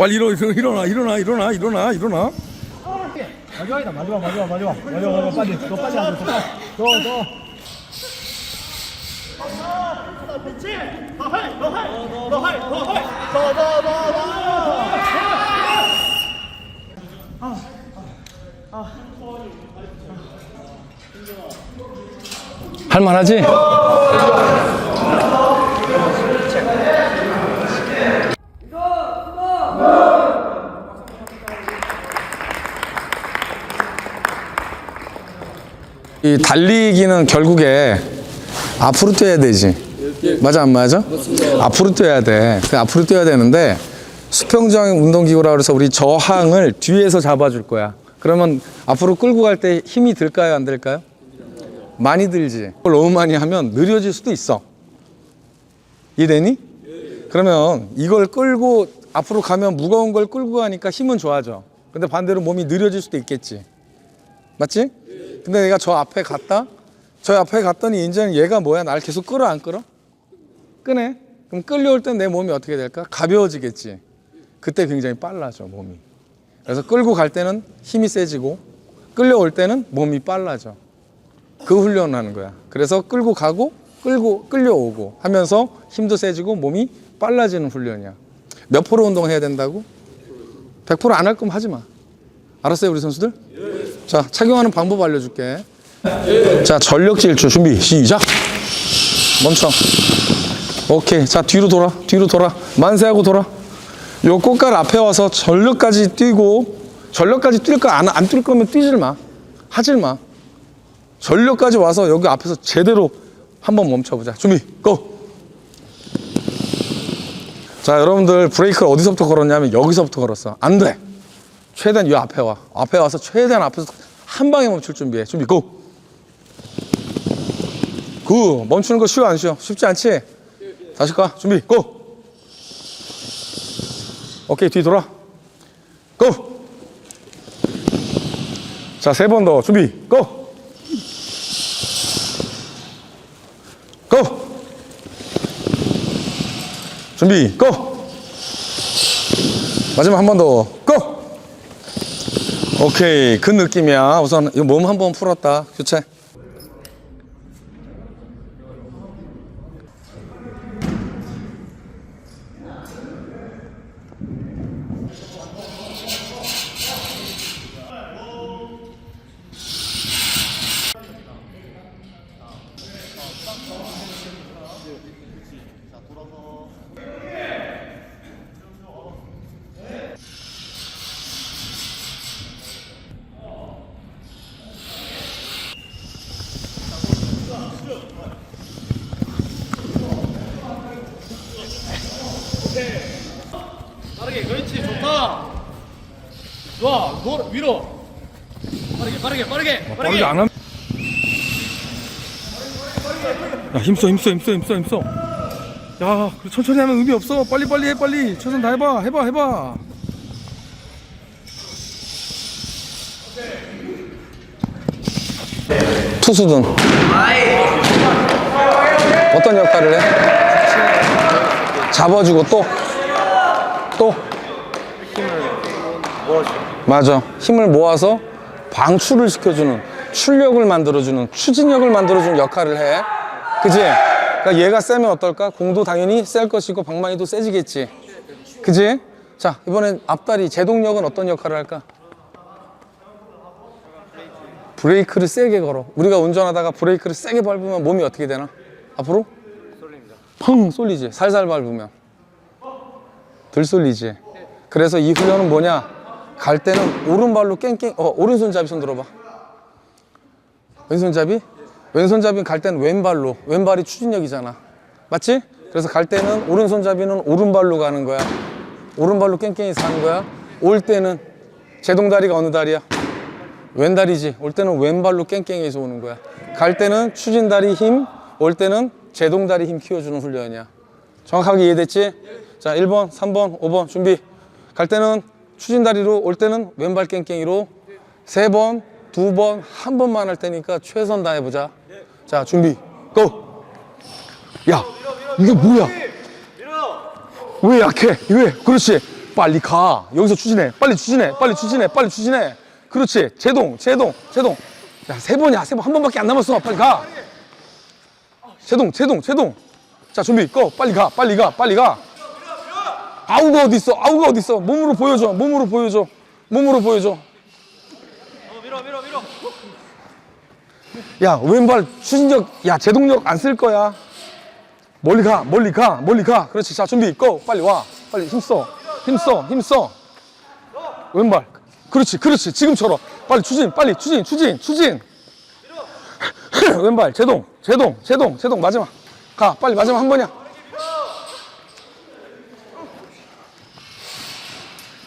빨리 일어, 일어나, 일어나, 일어나, 일어나, 일어나. 마지막이다. 마지막 마지막 마지막. 마지막 마지막. 빨리. 더 빨리 하자 더 빨리 더더 할만하지? 이 달리기는 결국에 앞으로 뛰어야 되지. 맞아 안 맞아? 앞으로 뛰어야 돼. 그 앞으로 뛰어야 되는데 수평적 운동기구라 그래서 우리 저항을 뒤에서 잡아줄 거야. 그러면 앞으로 끌고 갈 때 힘이 들까요, 안 들까요? 많이 들지. 그걸 너무 많이 하면 느려질 수도 있어. 이해되니? 그러면 이걸 끌고 앞으로 가면 무거운 걸 끌고 가니까 힘은 좋아져. 근데 반대로 몸이 느려질 수도 있겠지. 맞지? 근데 내가 저 앞에 갔다? 저 앞에 갔더니 이제는 얘가 뭐야? 날 계속 끌어 안 끌어? 끄네. 그럼 끌려올 땐 내 몸이 어떻게 될까? 가벼워지겠지. 그때 굉장히 빨라져, 몸이. 그래서 끌고 갈 때는 힘이 세지고 끌려올 때는 몸이 빨라져. 그 훈련을 하는 거야. 그래서 끌고 가고 끌고 끌려오고 하면서 힘도 세지고 몸이 빨라지는 훈련이야. 몇 프로 운동해야 된다고? 100%안 할 거면 하지 마. 알았어요, 우리 선수들? 자, 착용하는 방법 알려줄게. 자, 전력 질주 준비 시작. 멈춰. 오케이. 자, 뒤로 돌아. 뒤로 돌아. 만세하고 돌아. 요 꽃갈 앞에 와서 전력까지 뛰고 전력까지 뛸까 안안 뛸 거면 뛰질 마. 하질 마. 전력까지 와서 여기 앞에서 제대로 한번 멈춰보자. 준비, 고! 자, 여러분들 브레이크를 어디서부터 걸었냐면 여기서부터 걸었어. 안 돼. 최대한 이 앞에 와. 앞에 와서 최대한 앞에서 한 방에 멈출 준비해. 준비, 고! 구. 멈추는 거 쉬워, 안 쉬워? 쉽지 않지? 다시 가. 준비, 고! 오케이, 뒤 돌아. 고! 자, 세 번 더. 준비, 고! 고! 준비, 고! 마지막 한 번 더, 고! 오케이, 그 느낌이야. 우선 몸 한번 풀었다. 교체. 빠르게 그렇지 좋다 좋아 노 위로 빠르게 빠르게 빠르게 빠르게 안 하면. 야, 힘써, 힘써, 힘써, 힘써, 힘써. 야, 천천히 하면 의미 없어. 빨리, 빨리 해, 빨리. 최선 다 해봐, 해봐, 해봐. 투수든 어떤 역할을 해? 잡아주고 또? 또? 맞아. 힘을 모아서 방출을 시켜주는 출력을 만들어주는 추진력을 만들어주는 역할을 해. 그지? 그러니까 얘가 세면 어떨까? 공도 당연히 셀 것이고 방망이도 세지겠지. 그지? 자 이번엔 앞다리 제동력은 어떤 역할을 할까? 브레이크를 세게 걸어. 우리가 운전하다가 브레이크를 세게 밟으면 몸이 어떻게 되나? 앞으로? 펑 쏠리지. 살살 밟으면. 덜 쏠리지. 그래서 이 훈련은 뭐냐? 갈 때는 오른발로 깽깽, 어, 오른손잡이 손 들어봐. 왼손잡이? 왼손잡이는 갈 때는 왼발로. 왼발이 추진력이잖아. 맞지? 그래서 갈 때는 오른손잡이는 오른발로 가는 거야. 오른발로 깽깽이 사는 거야. 올 때는 제동다리가 어느 다리야? 왼다리지. 올 때는 왼발로 깽깽이에서 오는 거야. 갈 때는 추진다리 힘, 올 때는 제동다리 힘 키워주는 훈련이야. 정확하게 이해됐지? 자, 1번, 3번, 5번 준비. 갈 때는 추진다리로, 올 때는 왼발 깽깽이로 세 번, 두 번, 한 번만 할 테니까 최선 다해보자. 자, 준비. 고! 야, 이게 뭐야? 왜 약해? 왜? 그렇지. 빨리 가. 여기서 추진해. 빨리 추진해. 빨리 추진해. 빨리 추진해. 그렇지. 제동, 제동, 제동. 야, 세 번이야. 세 번. 한 번밖에 안 남았어. 빨리 가. 제동, 제동, 제동. 자, 준비. 고. 빨리 가. 빨리 가. 빨리 가. 아우가 어디 있어? 아우가 어디 있어? 몸으로 보여줘. 몸으로 보여줘. 몸으로 보여줘. 밀어 밀어 밀어 야, 왼발 추진력, 야, 제동력 안 쓸 거야. 멀리 가, 멀리 가, 멀리 가. 그렇지. 자, 준비. 고. 빨리 와. 빨리 힘써. 힘써. 힘써. 왼발. 그렇지, 그렇지. 지금처럼. 빨리 추진, 빨리 추진, 추진, 추진. 왼발. 제동, 제동, 제동, 제동. 마지막. 가. 빨리 마지막 한 번이야.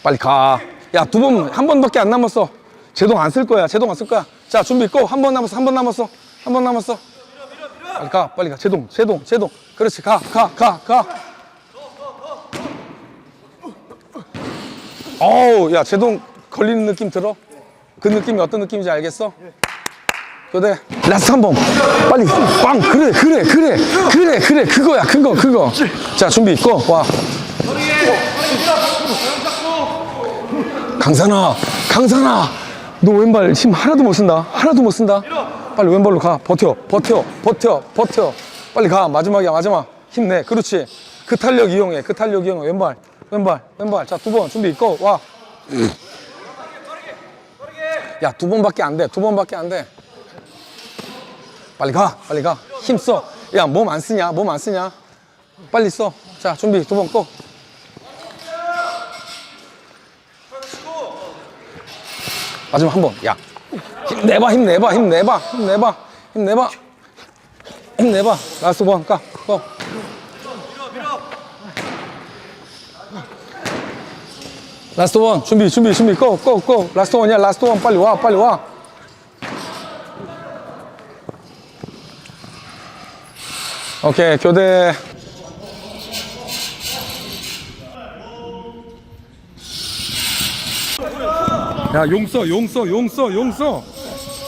빨리 가. 야, 두 번, 한 번밖에 안 남았어. 제동 안 쓸 거야. 제동 안 쓸 거야. 자, 준비 고. 한 번 남았어. 한 번 남았어. 한 번 남았어. 빨리 가. 빨리 가. 제동, 제동, 제동. 그렇지. 가, 가, 가, 가. 어우, 야, 제동 걸리는 느낌 들어? 그 느낌이 어떤 느낌인지 알겠어? 교대 라스트 한 번. 빨리 빵. 그래, 그래, 그래. 그래, 그래. 그거야. 그거, 그거. 자, 준비 고. 와. 강산아, 강산아, 너 왼발 힘 하나도 못 쓴다. 하나도 못 쓴다. 빨리 왼발로 가. 버텨, 버텨, 버텨, 버텨. 빨리 가. 마지막이야, 마지막. 힘내. 그렇지. 그 탄력 이용해. 그 탄력 이용해. 왼발, 왼발, 왼발. 자, 두 번 준비 있고 와. 야, 두 번밖에 안 돼. 두 번밖에 안 돼. 빨리 가, 빨리 가. 힘 써. 야, 몸 안 쓰냐? 몸 안 쓰냐? 빨리 써. 자, 준비 두 번 고. 마지막 한 번. 야. 힘내봐, 힘내봐, 힘내봐, 힘내봐, 힘내봐. 힘내봐. 라스트 원, 가. 고. 라스트 원. 준비, 준비, 준비. 고, 고, 고. 라스트 원이야, 라스트 원. 빨리 와, 빨리 와. 오케이, 교대. 야, 용 써, 용 써, 용 써, 용 써.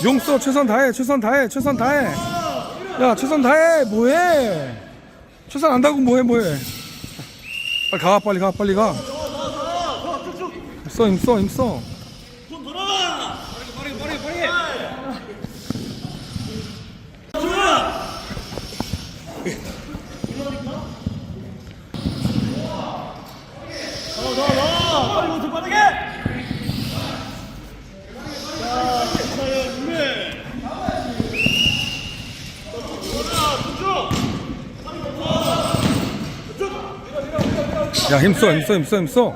용 써, 최선 다해, 최선 다해, 최선 다해. 야, 최선 다해, 뭐해? 최선 안다고 뭐해, 뭐해? 빨리 가, 빨리 가, 빨리 가. 힘써, 힘 써, 힘 써. 빠르게 빠르게 빠르게 더더더 빠르게 못해 빠르게 자 괜찮아요 준비 야, 힘써, 힘써, 힘써, 힘써.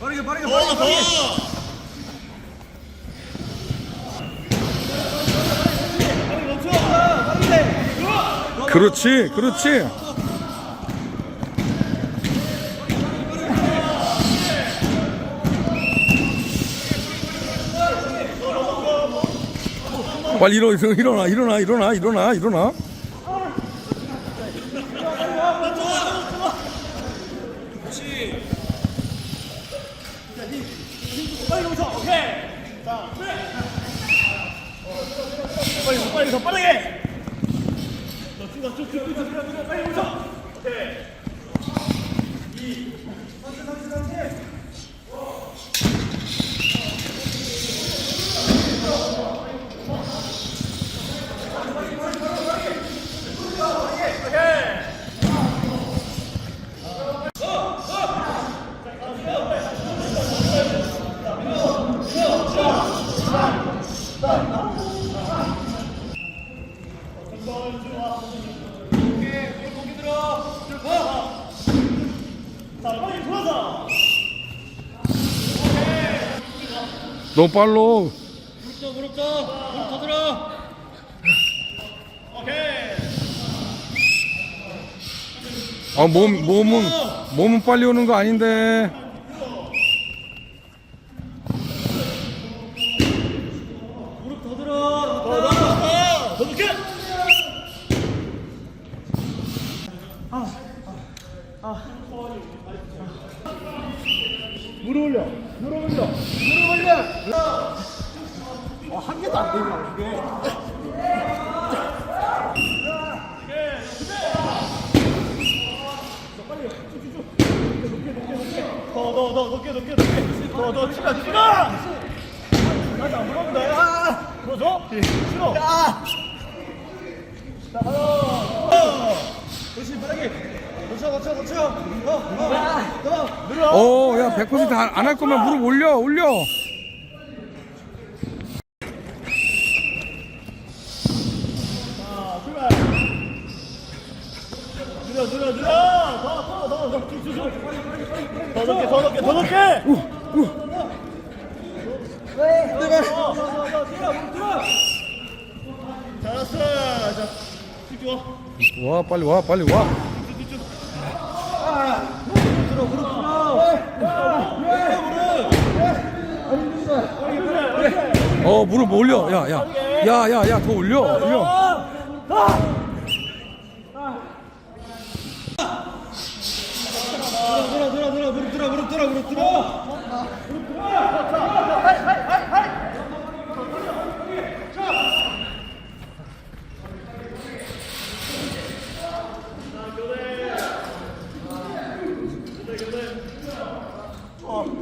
빠르게 빠르게 빠르게 빠르게 그렇지, 그렇지. 빨리 일어, 일어나, 일어나, 일어나, 일어나, 일어나. 빨리 오셔 오케이 자 빨리 빨리 더 빠르게 쭉쭉 쭉 쭉 빨리 오셔 오케이 자 빨리 돌아서 너무 빨로. 무릎 더 무릎 더 무릎 더 들어 오케이 아, 몸, 몸은, 몸은 빨리 오는 거 아닌데. 무릎 더 들어. 더 더더 높게 무릎 올려. 무릎 올려. 무릎 올려. 한 개도 안 되냐 이게. 치가 치가! 안 물어본다. 야 물어줘? 싫어. 자 어. 빠르게 어어. 늘어 어, 야, 100%안 할 거면 무릎 올려, 올려. 자, 출발. 느려, 느려, 느려. 더, 더, 더, 더. 쭉, 쭉, 쭉. 더 높게, 더 높게, 더 높게. 들어, 들어. 잘했어. 자, 쭉, 쭉. 와, 빨리 와, 빨리 와. 어, 무릎 올려. 야, 야. 야, 야, 야, 더 올려. 올려. 들어, 들어, 들어, 무릎 들어, 무릎 들어, 무릎 들어. 예! 걸려간다, 오케이? 예! 다시, 자.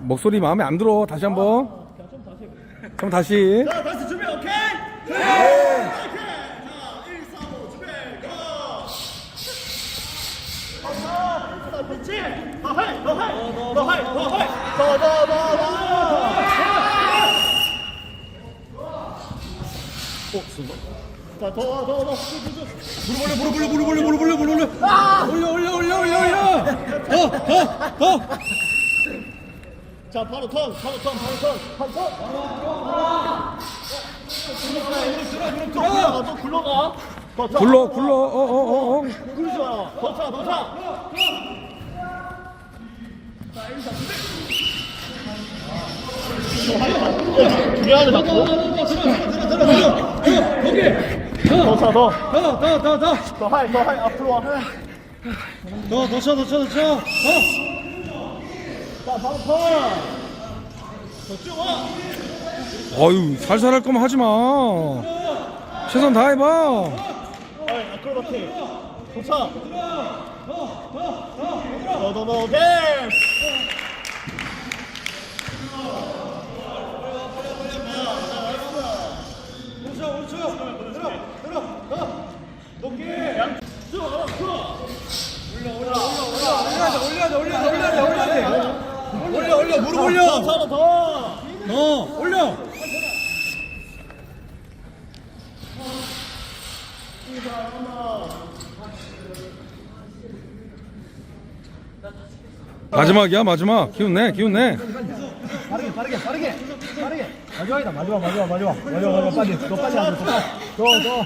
목소리 마음에 안 들어. 다시 한 번. 그럼 다시. 자, 다시 준비, 오케이? 네! 오케이! 자, 1, 4, 5, 준비, 고! 하나, 더 그렇지? 더 하이, 더 하이, 더 하이, 더 더, 더, 더, 더, 더. 자, 더, 더, 더, 쭉, 쭉, 쭉. 무릎 올려, 무릎 올려, 무릎 올려, 무릎 올려, 무릎 올려. 올려, 올려, 올려, 올려, 올려. 더, 더, 더. 자, 바로 턴, 바로 턴, 바로 턴, 바로 턴. 무릎 들어, 무릎 들어, 또 굴러가. 더 차, 굴러, 굴러. 어, 어, 어, 어. 굴리지 마. 더 차, 더 차. 중요하네, 자꾸. 더 차, 더. 더, 더, 더, 더, 더 하이, 더 하이, 앞으로 와. 더, 더 쳐, 더 쳐, 더 쳐. 더. 자, 턴. 더쭉 와. 어유, 살살 할 거면 하지 마. 최선 다 해봐. 어이, 아크로바틱. 더 차. 더, 더, 더, 오케이. 올려야 돼, 올려야 돼, 올려야 돼, 올려야 돼. 올려, 올려, 무릎 올려. 더, 더, 더. 어, 올려. 마지막이야, 마지막. 기운 내, 기운 내. 빠르게, 빠르게, 빠르게, 빠르게. 마지막이다, 마지막, 마지막, 마지막, 마지막, 마지막, 빨리, 너 빨리 하자, 더, 더, 더.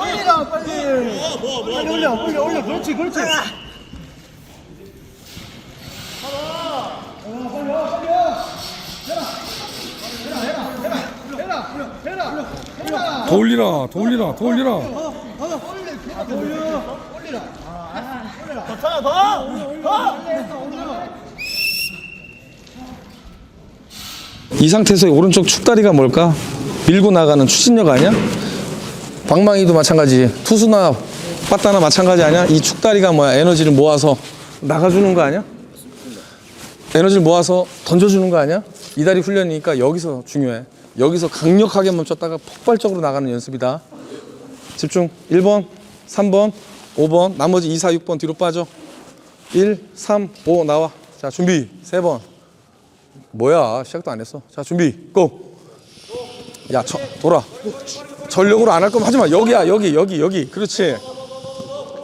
올리라, 빨리. 빨리 올려, 올려, 올려, 그렇지, 그렇지. 더 올리라, 더 올리라, 더 올리라. 이 상태에서 오른쪽 축다리가 뭘까? 밀고 나가는 추진력 아니야? 방망이도 마찬가지. 투수나 빠따나 마찬가지 아니야? 이 축다리가 뭐야? 에너지를 모아서 나가주는 거 아니야? 에너지를 모아서 던져주는 거 아니야? 이 다리 훈련이니까 여기서 중요해. 여기서 강력하게 멈췄다가 폭발적으로 나가는 연습이다. 집중. 1번, 3번, 5번, 나머지 2, 4, 6번 뒤로 빠져. 1, 3, 5 나와. 자, 준비. 3번. 뭐야 시작도 안 했어 자 준비 고! 야 저, 돌아 전력으로 안 할 거면 하지 마 여기야 여기 여기 여기 그렇지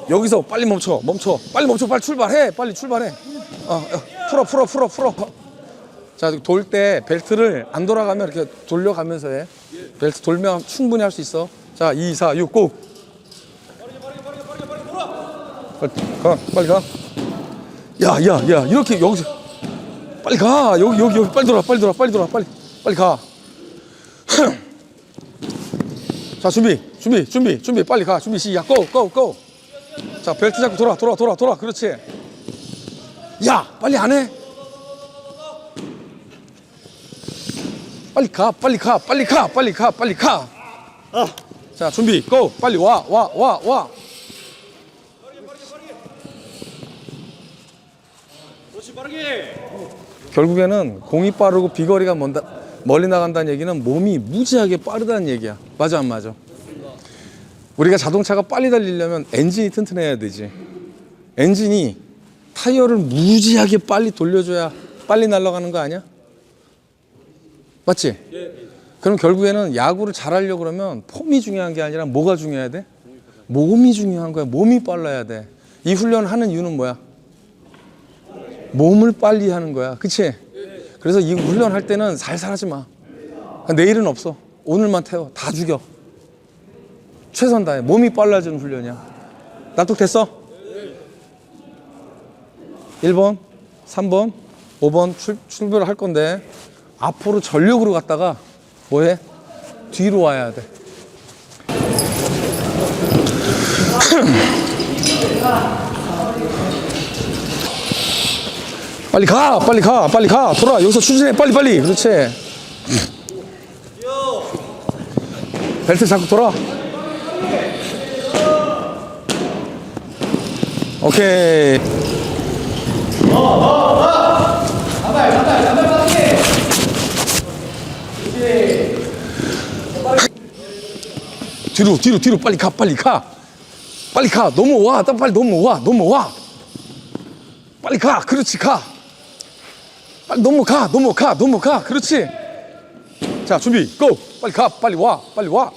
여기서 빨리 멈춰 멈춰 빨리 멈춰 빨리 출발해 빨리 출발해 어, 어, 풀어 풀어 풀어 풀어 자 돌 때 벨트를 안 돌아가면 이렇게 돌려가면서 해 벨트 돌면 충분히 할 수 있어 자 2, 4, 6 고! 빨리 가 빨리 가 야, 야, 야, 이렇게 여기서 빨리 가. 여기, 여기, 여기 빨리 돌아, 빨리 돌아, 빨리 돌아, 빨리, 빨리 가. 자, 준비, 준비, 준비, 준비, 빨리 가. 준비 시작. 고, 고, 고. 자, 벨트 잡고 돌아, 돌아, 돌아, 돌아. 그렇지. 야, 빨리 안 해. 빨리 가, 빨리 가, 빨리 가, 빨리 가, 빨리 가. 자, 준비, 고, 빨리 와, 와, 와, 와. 결국에는 공이 빠르고 비거리가 먼다, 멀리 나간다는 얘기는 몸이 무지하게 빠르다는 얘기야. 맞아, 안 맞아? 우리가 자동차가 빨리 달리려면 엔진이 튼튼해야 되지. 엔진이 타이어를 무지하게 빨리 돌려줘야 빨리 날아가는 거 아니야? 맞지? 그럼 결국에는 야구를 잘하려고 그러면 폼이 중요한 게 아니라 뭐가 중요해야 돼? 몸이 중요한 거야. 몸이 빨라야 돼. 이 훈련을 하는 이유는 뭐야? 몸을 빨리 하는 거야. 그치? 그래서 이 훈련 할 때는 살살 하지 마. 내일은 없어. 오늘만 태워. 다 죽여. 최선 다해. 몸이 빨라지는 훈련이야. 납득됐어? 1번, 3번, 5번 출, 출발을 할 건데 앞으로 전력으로 갔다가 뭐해? 뒤로 와야 돼. 빨리 가, 빨리 가, 빨리 가, 돌아. 여기서 추진해, 빨리, 빨리. 그렇지. 벨트 잡고 돌아. 오케이. 뒤로, 뒤로, 뒤로 빨리 가, 빨리 가. 빨리 가. 넘어와. 나 빨리 넘어와. 넘어와. 빨리 가. 그렇지, 가. 빨리 넘어가, 넘어가, 넘어가. 그렇지. 자, 준비, 고! 빨리 가, 빨리 와, 빨리 와.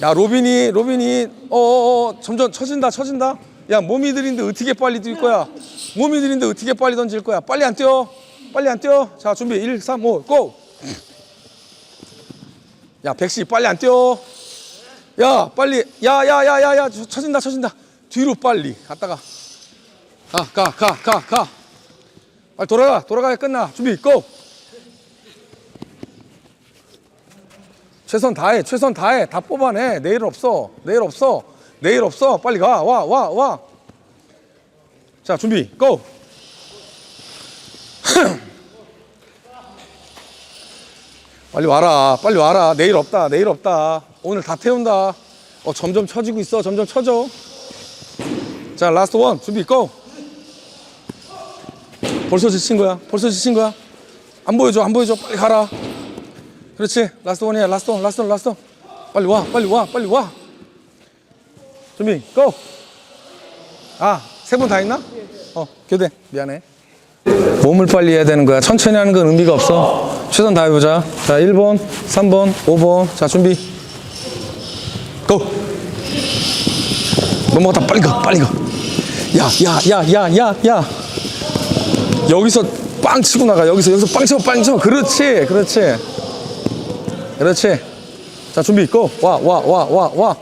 야, 로빈이, 로빈이, 어어어, 점점 처진다, 처진다. 야, 몸이 들인데 어떻게 빨리 뛸 거야? 몸이 들인데 어떻게 빨리 던질 거야? 빨리 안 뛰어. 빨리 안 뛰어. 자, 준비, 1, 3, 5, 고! 야, 백시, 빨리 안 뛰어. 야, 빨리, 야, 야, 야, 야, 야, 처진다, 처진다. 뒤로 빨리 갔다가. 가, 가, 가, 가, 가. 빨리 돌아가, 돌아가야 끝나. 준비, 고! 최선 다해, 최선 다해. 다 뽑아내. 내일 없어. 내일 없어. 내일 없어. 빨리 가. 와, 와, 와. 자, 준비, 고! 빨리 와라. 빨리 와라. 내일 없다. 내일 없다. 오늘 다 태운다. 어, 점점 처지고 있어. 점점 처져. 자, 라스트 원. 준비, 고! 벌써 지친 거야. 벌써 지친 거야. 안 보여줘. 안 보여줘. 빨리 가라. 그렇지. 라스트 원이야. 라스트 원. 라스트 원. 라스트 원. 빨리 와. 빨리 와. 빨리 와. 준비. 고. 아, 세 분다 했나? 어, 교대. 미안해. 몸을 빨리 해야 되는 거야. 천천히 하는 건 의미가 없어. 최선 다해보자. 자, 1번, 3번, 5번. 자, 준비. 고. 넘어갔다. 빨리 가. 빨리 가. 야, 야, 야, 야, 야, 야. 여기서 빵 치고 나가. 여기서 여기서 빵 치고 빵 치고. 그렇지. 그렇지. 그렇지. 자, 준비. 고. 와, 와, 와, 와, 와.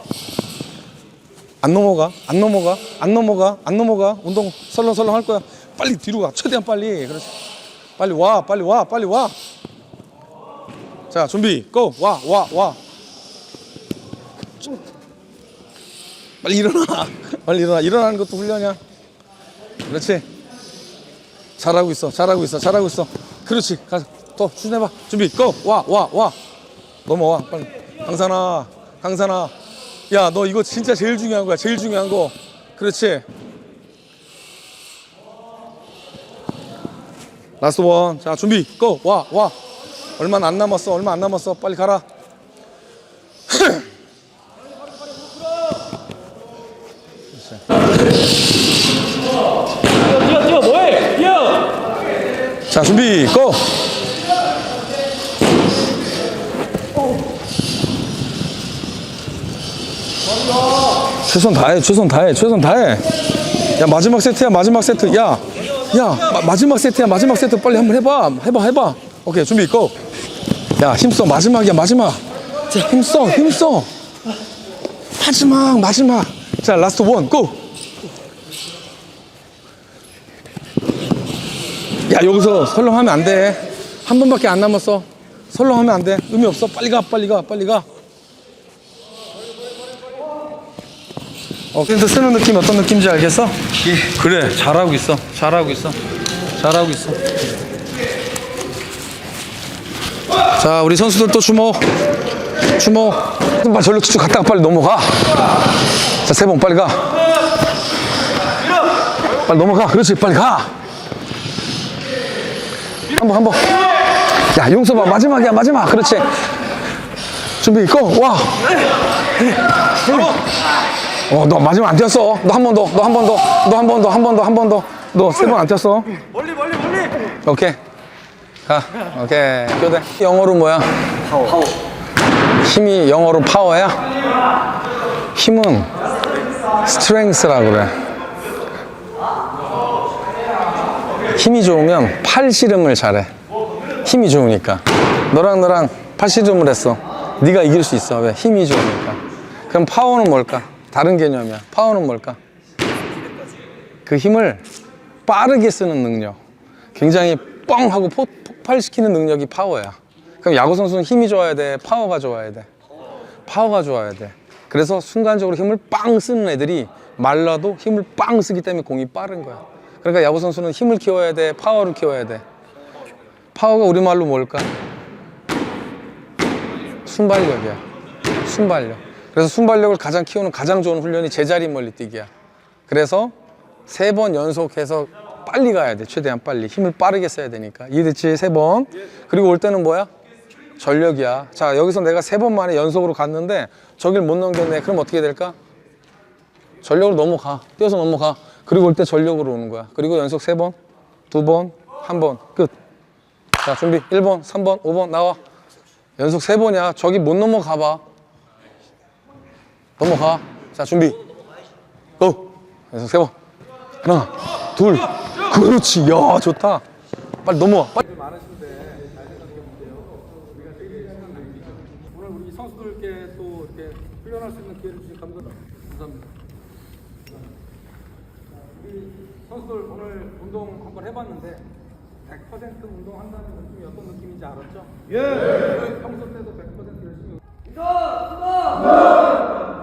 안 넘어가. 안 넘어가. 안 넘어가. 안 넘어가. 운동 설렁설렁 할 거야. 빨리 뒤로 가. 최대한 빨리. 그렇지. 빨리 와. 빨리 와. 빨리 와. 자, 준비. 고. 와, 와, 와. 좀. 빨리 일어나. 빨리 일어나. 일어나는 것도 훈련이야. 그렇지. 잘하고 있어. 잘하고 있어. 잘하고 있어. 그렇지. 가. 더 추진해 봐. 준비. 고. 와, 와, 와. 넘어와. 빨리. 강산아. 강산아. 야, 너 이거 진짜 제일 중요한 거야. 제일 중요한 거. 그렇지. 라스트 원. 자, 준비. 고. 와, 와. 얼마 안 남았어. 얼마 안 남았어. 빨리 가라. 뛰어 뛰어 뭐해? 뛰어. 자, 준비. 고. 최선 다해, 최선 다해, 최선 다해. 야, 마지막 세트야, 마지막 세트. 야, 야, 마, 마지막 세트야, 마지막 세트. 빨리 한번 해봐. 해봐, 해봐. 오케이, 준비, 고. 야, 힘써. 마지막이야, 마지막. 자, 힘써, 힘써. 마지막, 마지막. 자, 라스트 원, 고! 야, 여기서 설렁하면 안 돼. 한 번밖에 안 남았어. 설렁하면 안 돼. 의미 없어. 빨리 가, 빨리 가, 빨리 가. 어, 근데 쓰는 느낌 어떤 느낌인지 알겠어? 그래, 잘하고 있어. 잘하고 있어. 잘하고 있어. 자, 우리 선수들 또 주목. 주목. 빨리 절로 쭉 갔다가 빨리 넘어가. 자, 세 번 빨리 가. 빨리 넘어가. 그렇지, 빨리 가. 한 번, 한 번. 야, 용서봐. 마지막이야, 마지막. 그렇지. 준비, 고! 와! 어, 너 마지막 안 뛰었어. 너 한 번 더, 너 한 번 더, 너 한 번 더, 한 번 더, 한 번 더. 너 세 번 안 뛰었어. 멀리 멀리 멀리 오케이. 가. 오케이. 교대. 영어로 뭐야? 파워. 힘이 영어로 파워야? 힘은 스트렝스라 그래. 힘이 좋으면 팔 씨름을 잘해. 힘이 좋으니까. 너랑 너랑 팔 씨름을 했어. 네가 이길 수 있어. 왜? 힘이 좋으니까. 그럼 파워는 뭘까? 다른 개념이야. 파워는 뭘까? 그 힘을 빠르게 쓰는 능력. 굉장히 뻥 하고 포- 폭발시키는 능력이 파워야. 그럼 야구 선수는 힘이 좋아야 돼, 파워가 좋아야 돼. 파워가 좋아야 돼. 그래서 순간적으로 힘을 빵 쓰는 애들이 말라도 힘을 빵 쓰기 때문에 공이 빠른 거야. 그러니까 야구 선수는 힘을 키워야 돼, 파워를 키워야 돼. 파워가 우리말로 뭘까? 순발력이야. 순발력. 그래서 순발력을 가장 키우는 가장 좋은 훈련이 제자리 멀리 뛰기야. 그래서 세 번 연속해서 빨리 가야 돼. 최대한 빨리. 힘을 빠르게 써야 되니까. 이해됐지? 세 번. 그리고 올 때는 뭐야? 전력이야. 자, 여기서 내가 세 번 만에 연속으로 갔는데 저길 못 넘겼네. 그럼 어떻게 될까? 전력으로 넘어가. 뛰어서 넘어가. 그리고 올 때 전력으로 오는 거야. 그리고 연속 세 번, 두 번, 한 번. 끝. 자, 준비. 1번, 3번, 5번 나와. 연속 세 번이야. 저기 못 넘어가 봐. 넘어가. 자, 준비. 고! 그래서 세 번. 하나, 둘. 그렇지. 야, 좋다. 빨리 넘어와. 빨리. 선수들 오늘 운동 한번 해봤는데 100% 운동한다는 느낌이 어떤 느낌인지 알았죠? 예. 평소 때도 100% 열심히. 이거, 이거.